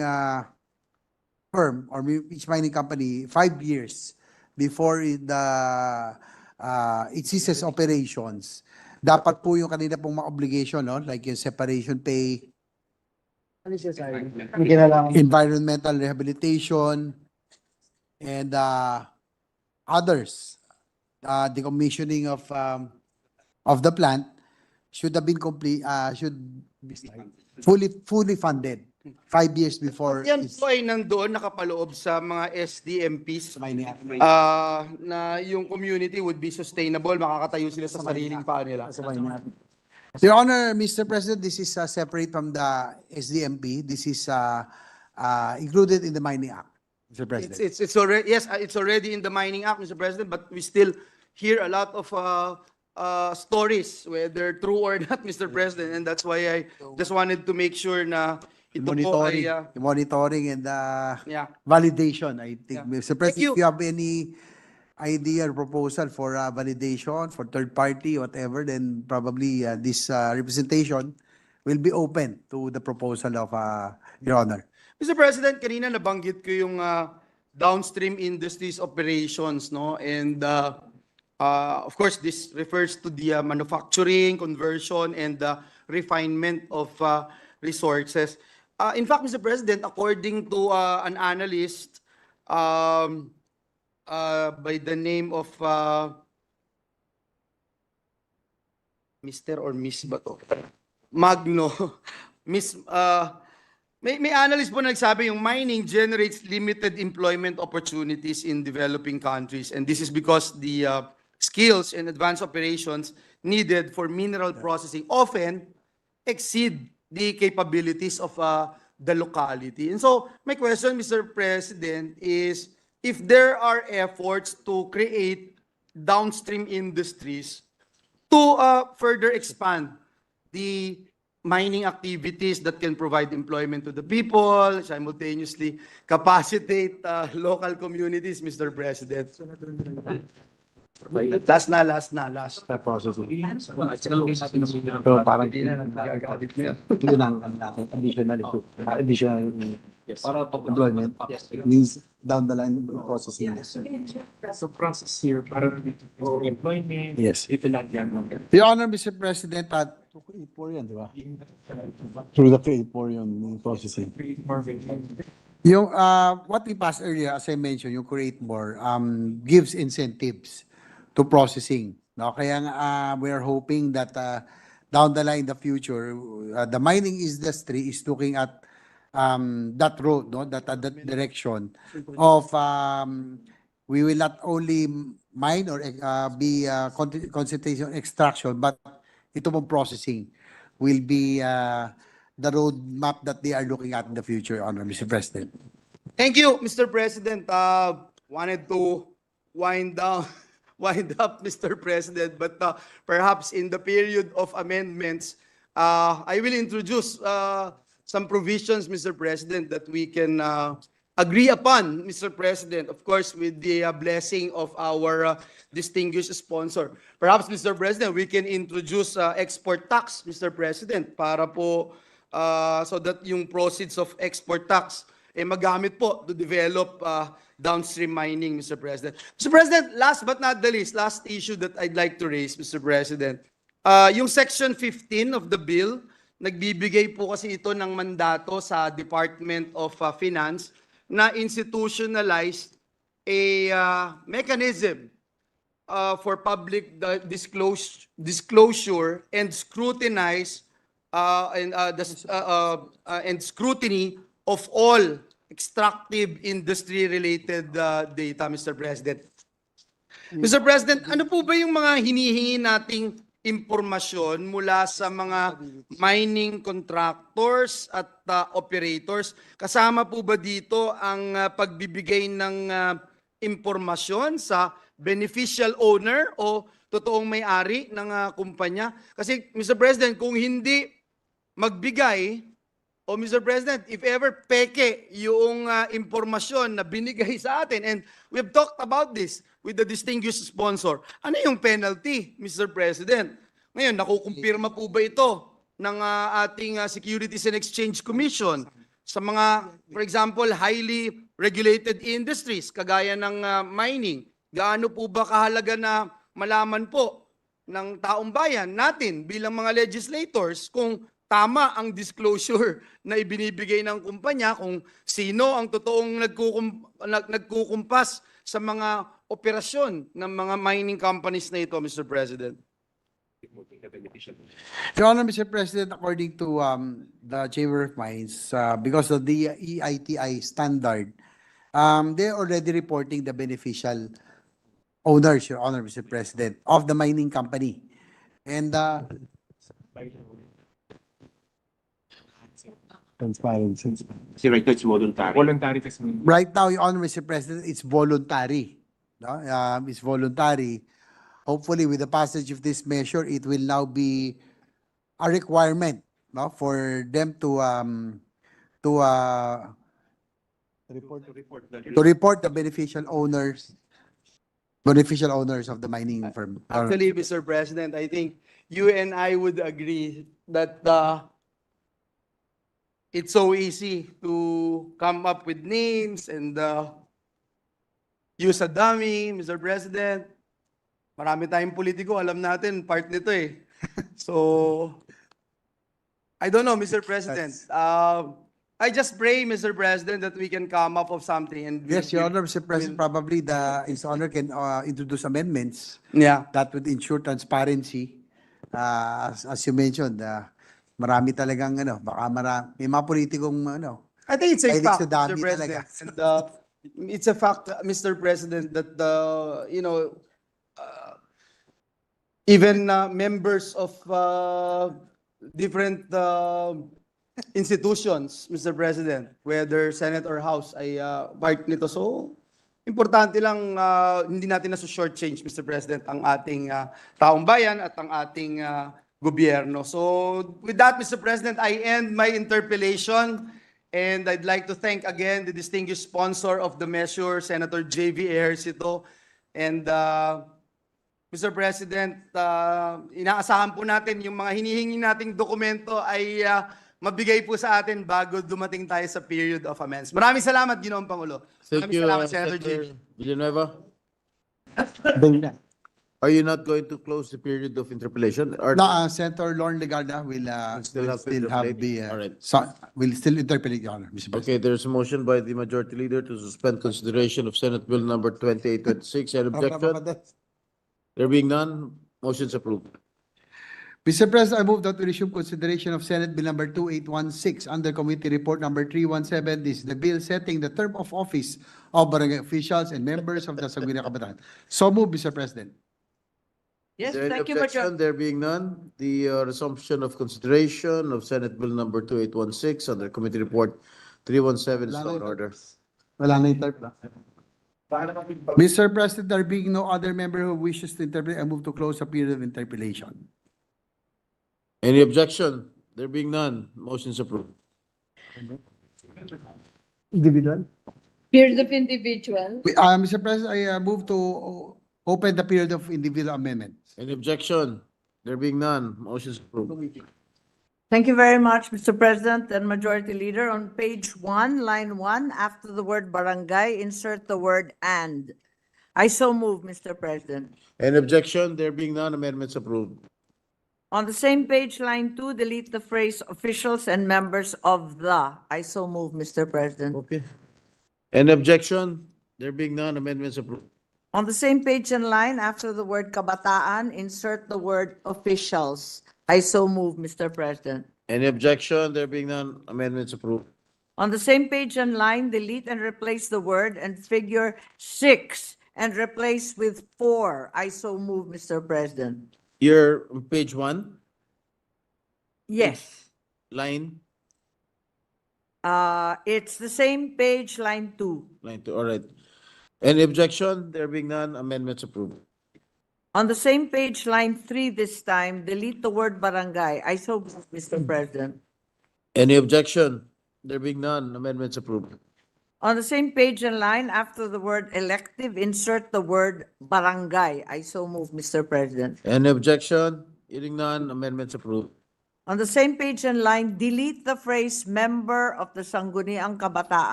uh, firm or each mining company five years before it, the uh, it ceases operations, dapat po yung kanila pong mga obligation, no? like yung separation pay, Ano siya sa environmental rehabilitation, and uh, others. Uh, decommissioning of um, of the plant should have been complete, uh, should be fully fully funded five years before. Yan it's- po ay nandoon nakapaloob sa mga SDMPs ah, na yung community would be sustainable, makakatayo sila sa sariling paa nila. Your Honor, Mr. President, this is uh, separate from the SDMP. This is uh, uh, included in the Mining Act, Mr. It's, President. it's, it's already, yes, uh, it's already in the Mining Act, Mr. President, but we still hear a lot of uh, uh, stories, whether true or not, Mr. President, and that's why I just wanted to make sure na ito po Monitoring, ay, uh, monitoring and uh, yeah. validation, I think. Yeah. Mr. President, you. if you have any idea or proposal for uh, validation, for third party, whatever, then probably uh, this uh, representation will be open to the proposal of uh, Your Honor. Mr. President, kanina nabanggit ko yung uh, downstream industries operations, no? And uh, uh, of course, this refers to the uh, manufacturing, conversion, and the refinement of uh, resources. Uh, in fact, Mr. President, according to uh, an analyst um, uh, by the name of uh, Mr. or Miss ba to? Magno. Miss, uh, may, may analyst po na nagsabi yung mining generates limited employment opportunities in developing countries. And this is because the uh, skills and advanced operations needed for mineral processing often exceed the capabilities of uh, the locality. And so my question, Mr. President, is if there are efforts to create downstream industries to uh, further expand the mining activities that can provide employment to the people, simultaneously capacitate uh, local communities, Mr. President. Last na, last na, last. So parang yun ang ano natin, additional issue. Uh, Additional Para employment means down the line processing. So process here, para for employment. Yes. Ito lang yan. Your Honor, Mr. President, at Through create for yan, di ba? Through the create for yun, yung processing. Yung, uh, what we passed earlier, as I mentioned, yung create more, um, gives incentives to processing. No? Kaya uh, we are hoping that uh, down the line in the future, uh, the mining industry is looking at um, that road, no? that, uh, that direction of um, we will not only mine or uh, be uh, con- concentration extraction, but ito pong processing will be uh, the roadmap that they are looking at in the future, Honor Mr. President. Thank you, Mr. President. Uh, wanted to wind down, wind up, Mr. President, but uh, perhaps in the period of amendments, uh, I will introduce uh, some provisions, Mr. President, that we can uh, agree upon, Mr. President, of course, with the uh, blessing of our uh, distinguished sponsor. Perhaps, Mr. President, we can introduce uh, export tax, Mr. President, para po uh, so that yung proceeds of export tax eh magamit po to develop uh, downstream mining, Mr. President. Mr. President, last but not the least, last issue that I'd like to raise, Mr. President. Uh, yung Section 15 of the bill, nagbibigay po kasi ito ng mandato sa Department of uh, Finance na institutionalize a uh, mechanism uh, for public uh, disclosure, disclosure and scrutinize uh, and uh, the, uh, uh, and scrutiny of all extractive industry related uh, data, Mr. President. Mr. President, ano po ba yung mga hinihingi nating impormasyon mula sa mga mining contractors at uh, operators? Kasama po ba dito ang uh, pagbibigay ng uh, impormasyon sa beneficial owner o totoong may-ari ng uh, kumpanya? Kasi Mr. President, kung hindi magbigay o Mr. President, if ever peke yung uh, impormasyon na binigay sa atin and we've talked about this with the distinguished sponsor, ano yung penalty, Mr. President? Ngayon, nakukumpirma po ba ito ng uh, ating uh, Securities and Exchange Commission? sa mga, for example, highly regulated industries, kagaya ng ah, mining. Gaano po ba kahalaga na malaman po ng taong bayan natin bilang mga legislators kung tama ang disclosure na ibinibigay ng kumpanya kung sino ang totoong nagkukum, nag, nagkukumpas sa mga operasyon ng mga mining companies na ito, Mr. President. Your Honor, Mr. President, according to um, the Chamber of Mines, uh, because of the EITI standard, um, they're already reporting the beneficial owners, Your Honor, Mr. President, of the mining company. And uh, Transparency. Kasi right now it's voluntary. Voluntary testimony. right now, Your Honor, Mr. President, it's voluntary. No? Um, It's voluntary. Hopefully, with the passage of this measure, it will now be a requirement no, for them to um, to uh, Report, report the to report the beneficial owners, beneficial owners of the mining firm. Actually, Mr. President, I think you and I would agree that uh, it's so easy to come up with names and uh, use a dummy, Mr. President. Marami tayong politiko, alam natin, part nito eh. So, I don't know, Mr. President. Uh, I just pray, Mr. President, that we can come up of something and. we- Yes, Your Honor, Mr. President, probably the, His Honor can uh, introduce amendments Yeah. that would ensure transparency. Uh, as, as you mentioned, uh, marami talagang ano, baka marami, may mga politikong ano, I think it's a fact, dami Mr. President. talaga. And, uh, it's a fact, uh, Mr. President, that the, you know, uh, even uh, members of uh, different uh, institutions, Mr. President, whether Senate or House, ay uh, part nito. So, importante lang uh, hindi natin na short-change, Mr. President, ang ating uh, taong bayan at ang ating uh, gobyerno. So, with that, Mr. President, I end my interpellation. And I'd like to thank again the distinguished sponsor of the measure, Senator J.V. Ejercito. And uh, Mr. President, uh, inaasahan po natin yung mga hinihingi nating dokumento ay uh, mabigay po sa atin bago dumating tayo sa period of amends. Maraming salamat, Ginoong Pangulo. Thank Maraming you, salamat, uh, Senator J.V. Senator Villanueva. Dali na. Are you not going to close the period of interpellation? Or No, uh, Senator Lauren Legarda will, uh, still will have to still have interpolate? the, uh, Alright. so, will still interpolate, Your Honor, Mr. President. Okay, there's a motion by the majority leader to suspend consideration of Senate Bill number twenty-eight twenty-six. Any objection? There being none, motion's approved. Mr. President, I move that we resume consideration of Senate Bill number 2816 under Committee Report number 317. This is the bill setting the term of office of barangay officials and members of the Sangguniang Kabataan. So move, Mr. President. Yes, Is there any thank you, objection? Major. There being none, the uh, resumption of consideration of Senate Bill number two-eight-one-six under Committee Report three-one-seven is Wala now in order. Wala na interp na. Mr. President, there being no other member who wishes to interpret, I move to close the period of interpellation. Any objection? There being none, motion's approved. Individual. Period of individual. We- Uh, Mr. President, I uh, move to o- open the period of individual amendments. Any objection? There being none, motion's approved. Thank you very much, Mr. President and Majority Leader. On page one, line one, after the word barangay, insert the word and. I so move, Mr. President. Any objection? There being none, amendments approved. On the same page, line two, delete the phrase officials and members of the. I so move, Mr. President. Okay. Any objection? There being none, amendments approved. On the same page and line, after the word kabataan, insert the word officials. I so move, Mr. President. Any objection? There being none, amendments approved. On the same page and line, delete and replace the word and figure six and replace with four. I so move, Mr. President. You're on page one, Yes, line, uh, it's the same page, line two. line two, all right. Any objection? There being none, amendments approved. On the same page, line three this time, delete the word barangay. I so move, Mr. Hmm. President. Any objection? There being none, amendments approved. On the same page and line, after the word elective, insert the word barangay. I so move, Mr. President. Any objection? Hearing none, amendments approved. On the same page and line, delete the phrase member of the Sangguniang Kabataan.